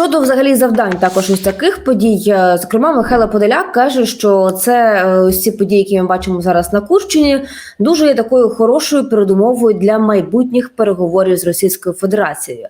Щодо взагалі завдань, також ось таких подій, е, зокрема, Михайло Подоляк каже, що це е, ось ці події, які ми бачимо зараз на Курщині, дуже є такою хорошою передумовою для майбутніх переговорів з Російською Федерацією.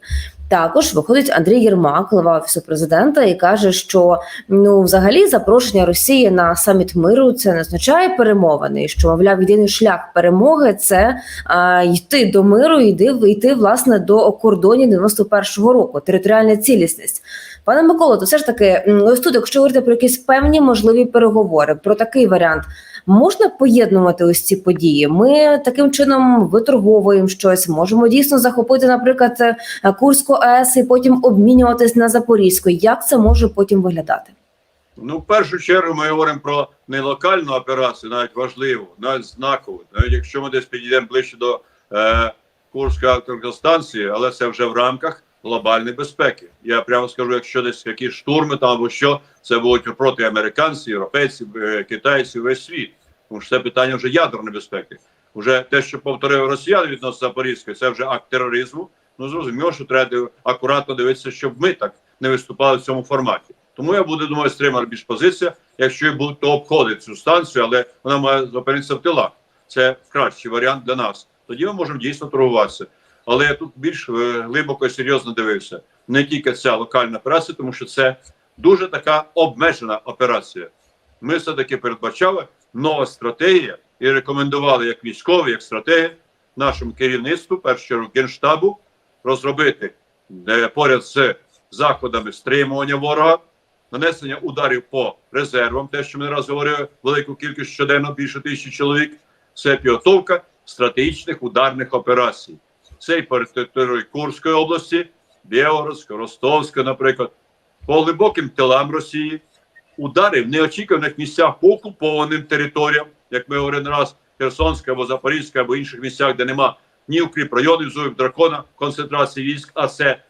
Також виходить Андрій Єрмак, глава офісу президента, і каже, що ну взагалі запрошення Росії на саміт миру це не означає перемовини, що мовляв єдиний шлях перемоги це а, йти до миру, йти йти власне до кордонів 91-го року, територіальна цілісність. Пане Миколо, то все ж таки, ось тут, якщо говорити про якісь певні можливі переговори, про такий варіант. Можна поєднувати ось ці події. Ми таким чином виторговуємо щось. Можемо дійсно захопити, наприклад, е, Курську АЕС і потім обмінюватись на Запорізьку. Як це може потім виглядати? Ну, в першу чергу ми говоримо про не локальну операцію, навіть важливу, навіть знакову. Навіть якщо ми десь підійдемо ближче до е, Курської електростанції, але це вже в рамках глобальної безпеки. Я прямо скажу, якщо десь якісь штурми там або що, це будуть проти американців, європейців, е, китайців, весь світ. Тому що це питання вже ядерної безпеки. Уже те, що повторив росіяни відносно Запорізької, це вже акт тероризму. Ну зрозуміло, що треба акуратно дивитися, щоб ми так не виступали в цьому форматі. Тому я буду думаю, стримана більш позиція, якщо і будуть то обходити цю станцію, але вона має зупинитися в тилах. Це кращий варіант для нас. Тоді ми можемо дійсно торгуватися. Але я тут більш е, глибоко і серйозно дивився. Не тільки ця локальна операція, тому що це дуже така обмежена операція. Ми все таки передбачали нова стратегія і рекомендували як військові, як стратеги нашому керівництву, чергу генштабу, розробити е, поряд з заходами стримування ворога, нанесення ударів по резервам, те, що ми не раз говорили, велику кількість щоденно більше тисячі чоловік. Це підготовка стратегічних ударних операцій. Це і по Курської області, Білгородська, Ростовська, наприклад, по глибоким тилам Росії, удари в неочікуваних місцях по окупованим територіям, як ми говорили раз, Херсонська або Запорізька, або інших місцях, де нема ні укріп районів, зубів дракона, концентрації військ, а це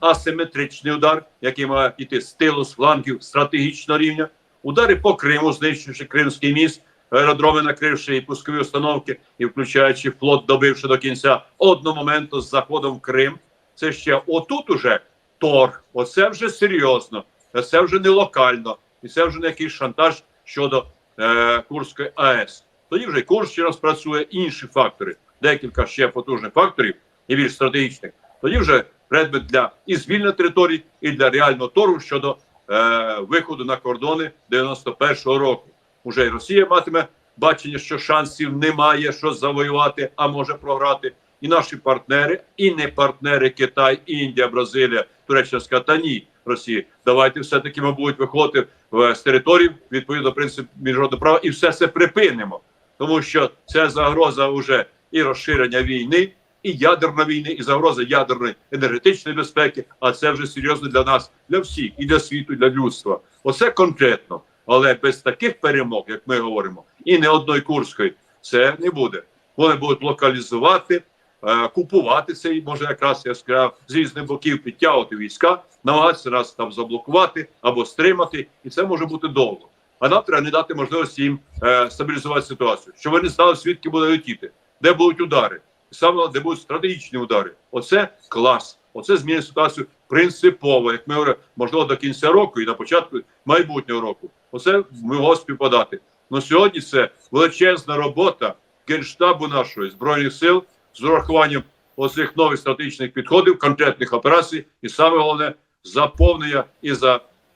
асиметричний удар, який має йти з тилу, з флангів стратегічного рівня. Удари по Криму, знищивши Кримський міст, аеродроми накривши і пускові установки, і включаючи флот, добивши до кінця одного моменту з заходом в Крим. Це ще отут уже торг. Оце вже серйозно, це вже не локально, і це вже не якийсь шантаж щодо е, Курської АЕС. Тоді вже Курс ще раз працює, інші фактори, декілька ще потужних факторів і більш стратегічних. Тоді вже предмет для і звільнення територій, і для реального торгу щодо е, виходу на кордони 91-го року. Уже і Росія матиме бачення, що шансів немає, що завоювати, а може програти. І наші партнери, і не партнери Китай, Індія, Бразилія, Туреччина сказати, та ні, Росії. Давайте все-таки, мабуть, виходити в, з територій відповідно принципу міжнародного права, і все це припинимо, тому що це загроза вже і розширення війни, і ядерної війни, і загроза ядерної енергетичної безпеки. А це вже серйозно для нас, для всіх, і для світу, і для людства. Оце конкретно. Але без таких перемог, як ми говоримо, і не одної курської, це не буде. Вони будуть локалізувати, е, купувати цей, може якраз я сказав, з різних боків підтягувати війська, намагатися нас там заблокувати або стримати, і це може бути довго. А нам треба не дати можливості їм е, стабілізувати ситуацію, щоб вони знали, звідки буде летіти, де будуть удари, саме де будуть стратегічні удари. Оце клас. Оце змінює ситуацію принципово, як ми говоримо, можливо, до кінця року і на початку майбутнього року. Оце могло співпадати. Ну сьогодні це величезна робота генштабу нашої збройних сил з урахуванням оцих нових стратегічних підходів, конкретних операцій, і саме головне заповнення і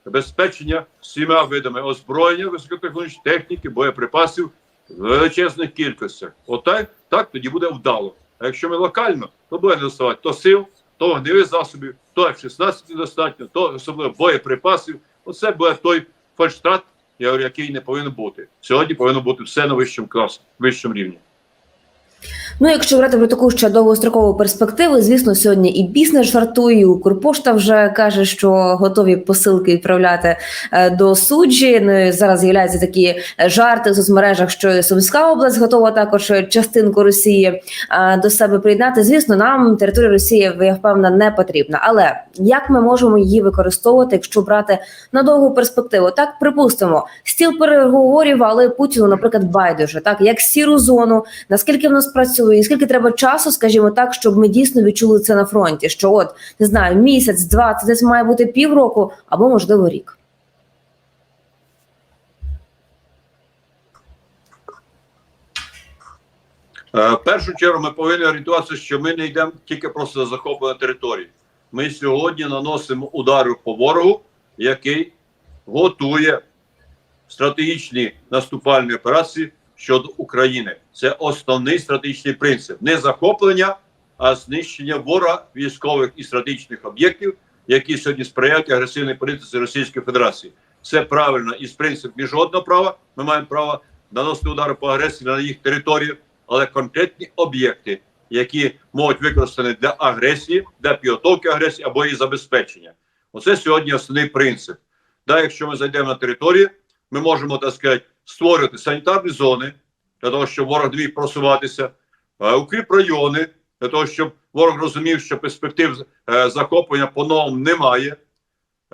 забезпечення всіма видами озброєння, високотехнологічної техніки, боєприпасів в величезних кількостях. Отак так тоді буде вдало. А якщо ми локально, то буде недоставати то сил, то вогневих засобів, то F-16 недостатньо, то особливо боєприпасів. Оце буде той фальштрат, я говорю, який не повинен бути. Сьогодні повинно бути все на вищому класі, вищому рівні. Ну, якщо брати про таку ще довгострокову перспективу, звісно, сьогодні і бізнес жартує, і Укрпошта вже каже, що готові посилки відправляти е, до суджі. Ну зараз з'являються такі жарти в соцмережах, що Сумська область готова також частинку Росії е, до себе приєднати. Звісно, нам територія Росії я впевнена не потрібна. Але як ми можемо її використовувати, якщо брати на довгу перспективу? Так припустимо, стіл переговорів, але Путіну, наприклад, байдуже, так як сіру зону, наскільки воно спрацює? Часу, і скільки треба часу, скажімо так, щоб ми дійсно відчули це на фронті? Що от не знаю, місяць, два, це десь має бути півроку або можливо рік. Е, В першу чергу ми повинні орієнтуватися, що ми не йдемо тільки просто за захоплення території. Ми сьогодні наносимо удари по ворогу, який готує стратегічні наступальні операції щодо України. Це основний стратегічний принцип: не захоплення, а знищення ворога військових і стратегічних об'єктів, які сьогодні сприяють агресивній політиці Російської Федерації. Це правильно і з принцип міжнародного права. Ми маємо право наносити удари по агресії на їх територію, але конкретні об'єкти, які можуть використані для агресії, для підготовки агресії або її забезпечення. Оце сьогодні основний принцип. Да, якщо ми зайдемо на територію, ми можемо так сказати створювати санітарні зони для того, щоб ворог не міг просуватися, укріп райони для того, щоб ворог розумів, що перспектив е, захоплення по-новому немає,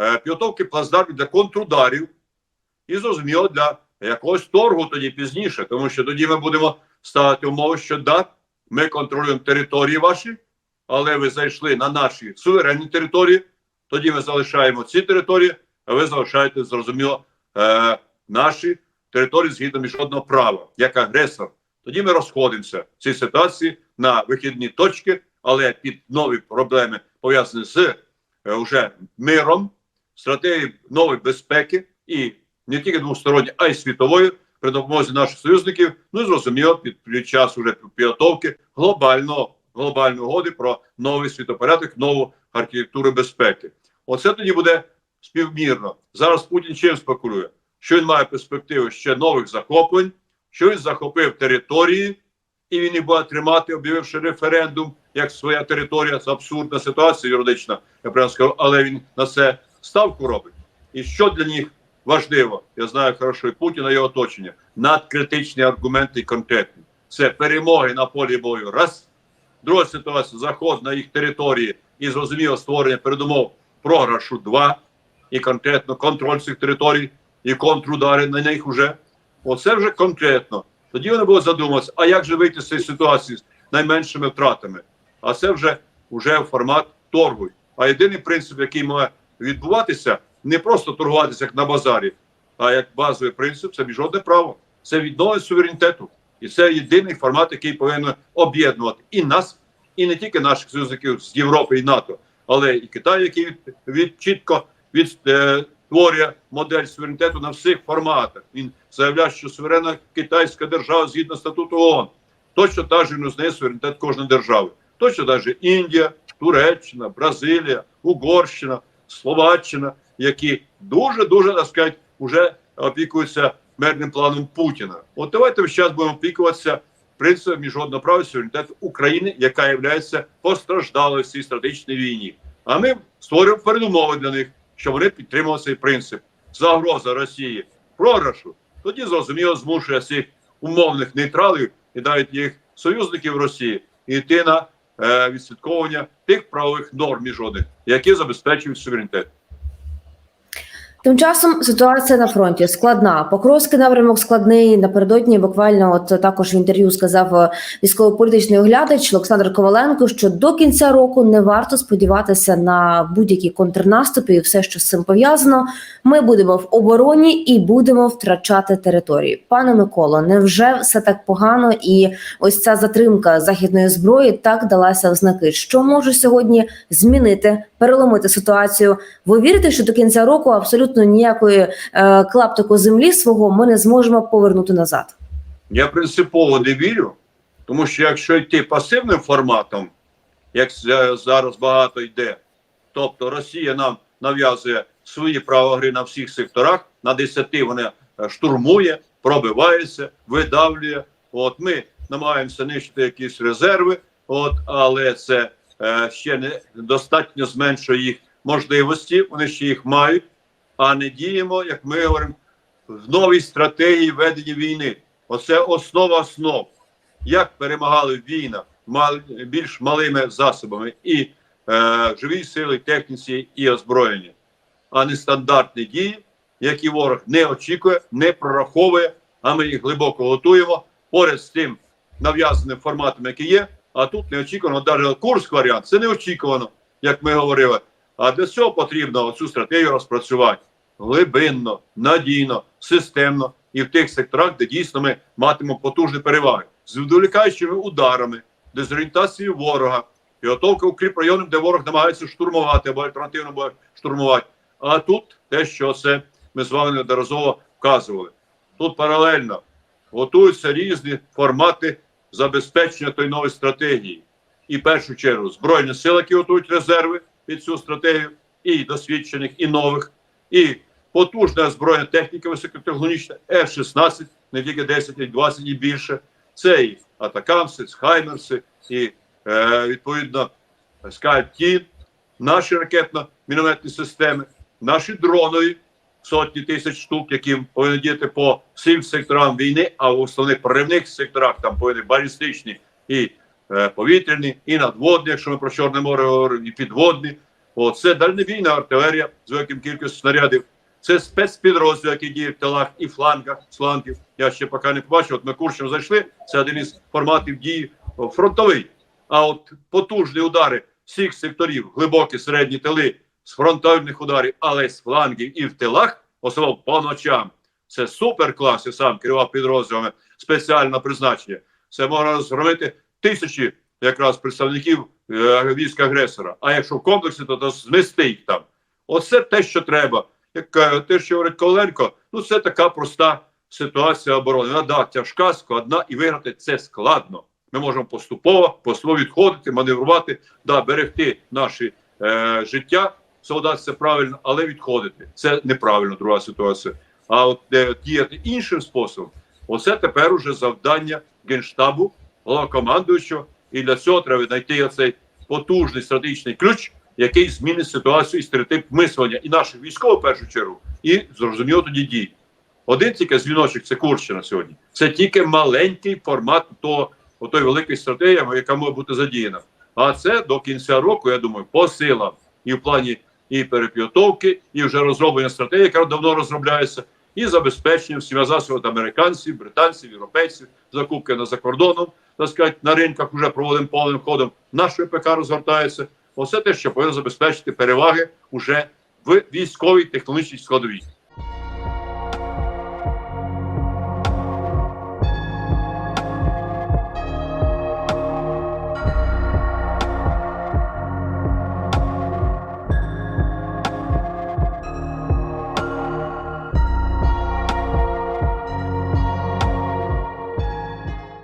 е, підготовки плацдармів для контрударів і зрозуміло для якогось торгу тоді пізніше, тому що тоді ми будемо ставити умови, що да, ми контролюємо території ваші, але ви зайшли на наші суверенні території, тоді ми залишаємо ці території, а ви залишаєте, зрозуміло, е, наші території згідно міжнародного права, як агресор. Тоді ми розходимося в цій ситуації на вихідні точки, але під нові проблеми пов'язані з е, уже миром, стратегією нової безпеки і не тільки двосторонньої, а й світової при допомозі наших союзників. Ну і зрозуміло, під, під час уже підготовки глобального глобальної угоди про новий світопорядок, нову архітектуру безпеки. Оце тоді буде співмірно. Зараз Путін чим спекулює? Що він має перспективу ще нових захоплень, що він захопив території, і він їх буде тримати, об'явивши референдум як своя територія. Це абсурдна ситуація юридична, я прямо скажу, але він на це ставку робить. І що для них важливо, я знаю хорошо і Путіна і його оточення, надкритичні аргументи конкретні. Це перемоги на полі бою. Раз. Друга ситуація заход на їх території і зрозуміло створення передумов програшу. Два. І конкретно контроль цих територій і контрудари на них вже. Оце вже конкретно. Тоді вони будуть задумуватися, а як же вийти з цієї ситуації з найменшими втратами? А це вже, вже формат торгу. А єдиний принцип, який має відбуватися, не просто торгуватися як на базарі, а як базовий принцип це міжнародне право. Це відновлення суверенітету. І це єдиний формат, який повинен об'єднувати і нас, і не тільки наших союзників з Європи і НАТО, але і Китай, який від, від чітко відтворює модель суверенітету на всіх форматах. Він заявляє, що суверенна китайська держава згідно статуту ООН. Точно так же не знає суверенітет кожної держави. Точно так же Індія, Туреччина, Бразилія, Угорщина, Словаччина, які дуже дуже так сказати, вже опікуються мирним планом Путіна. От давайте час будемо опікуватися принципом міжнародного права суверенітету України, яка є постраждалою в цій стратегічній війні. А ми створюємо передумови для них, щоб вони підтримували цей принцип. Загроза Росії програшу тоді зрозуміло змушує цих умовних нейтралів і навіть їх союзників Росії йти на е, відслідковування тих правових норм міжнародних, які забезпечують суверенітет. Тим часом ситуація на фронті складна. Покровський напрямок складний. Напередодні буквально от також в інтерв'ю сказав е, військово-політичний оглядач Олександр Коваленко, що до кінця року не варто сподіватися на будь-які контрнаступи і все, що з цим пов'язано. Ми будемо в обороні і будемо втрачати території. Пане Миколо, невже все так погано? І ось ця затримка західної зброї так далася в знаки. Що може сьогодні змінити, переломити ситуацію? Ви вірите, що до кінця року абсолютно ніякої е, клаптику землі свого ми не зможемо повернути назад? Я принципово не вірю, тому що якщо йти пасивним форматом, як зараз багато йде, тобто Росія нам нав'язує свої права гри на всіх секторах, на 10 вона е, штурмує, пробивається, видавлює. От ми намагаємося нищити якісь резерви, от, але це ще не достатньо зменшує їх можливості, вони ще їх мають, а не діємо, як ми говоримо, в новій стратегії ведення війни. Оце основа основ. Як перемагали в війнах більш малими засобами і е, живій сили, техніці і озброєння, а не стандартні дії, які ворог не очікує, не прораховує, а ми їх глибоко готуємо. Поряд з тим нав'язаним форматом, який є. А тут неочікувано, навіть курс варіант, це неочікувано, як ми говорили. А для цього потрібно цю стратегію розпрацювати глибинно, надійно, системно і в тих секторах, де дійсно ми матимемо потужні переваги з відволікаючими ударами, дезорієнтацією ворога, підготовка укріп районів, де ворог намагається штурмувати або альтернативно буде штурмувати. А тут те, що це ми з вами неодноразово вказували. Тут паралельно готуються різні формати забезпечення тої нової стратегії. І в першу чергу Збройні сили, які готують резерви під цю стратегію, і досвідчених, і нових, і потужна озброєна техніка високотехнологічна, F-16, не тільки 10, і 20 і більше. Це і Атакамси, Хаймерси, і е, відповідно Скальптін, наші ракетно-мінометні системи, наші дронові сотні тисяч штук, які повинні діяти по всім секторам війни, а в основних проривних секторах там повинні балістичні і е, повітряні, і надводні, якщо ми про Чорне море говоримо, і підводні. О, це дальнобійна артилерія з великим кількістю снарядів. Це спецпідрозділ, який діє в тилах і флангах, флангів. Я ще поки не побачив. От ми Курщину зайшли. Це один із форматів дії фронтовий. А от потужні удари всіх секторів, глибокі середні тили з фронтальних ударів, але з флангів і в тилах, особливо по ночам. Це супер клас, я сам керував підрозділами спеціального призначення. Це можна зробити тисячі якраз представників е, військ агресора. А якщо в комплексі, то, то змести їх там. Оце те, що треба. Як е, те, що говорить Коленко, ну це така проста ситуація оборони. Вона да, тяжка, складна, і виграти це складно. Ми можемо поступово, поступово відходити, маневрувати, да, берегти наші е, життя. Солдат це правильно, але відходити. Це неправильно, друга ситуація. А от е, діяти іншим способом, оце тепер уже завдання генштабу, головнокомандуючого. І для цього треба знайти оцей потужний стратегічний ключ, який змінить ситуацію і стереотип мислення і наших військових в першу чергу, і зрозуміло тоді дій. Один тільки дзвіночок це Курщина сьогодні. Це тільки маленький формат того, отої великої стратегії, яка може бути задіяна. А це до кінця року, я думаю, по силам і в плані і перепідготовки, і вже розроблення стратегії, яка давно розробляється, і забезпечення всіма засобами американців, британців, європейців, закупки на закордоном, так сказати, на ринках вже проводимо повним ходом. Наш ВПК розгортається. Оце те, що повинно забезпечити переваги уже в військовій технологічній складовій.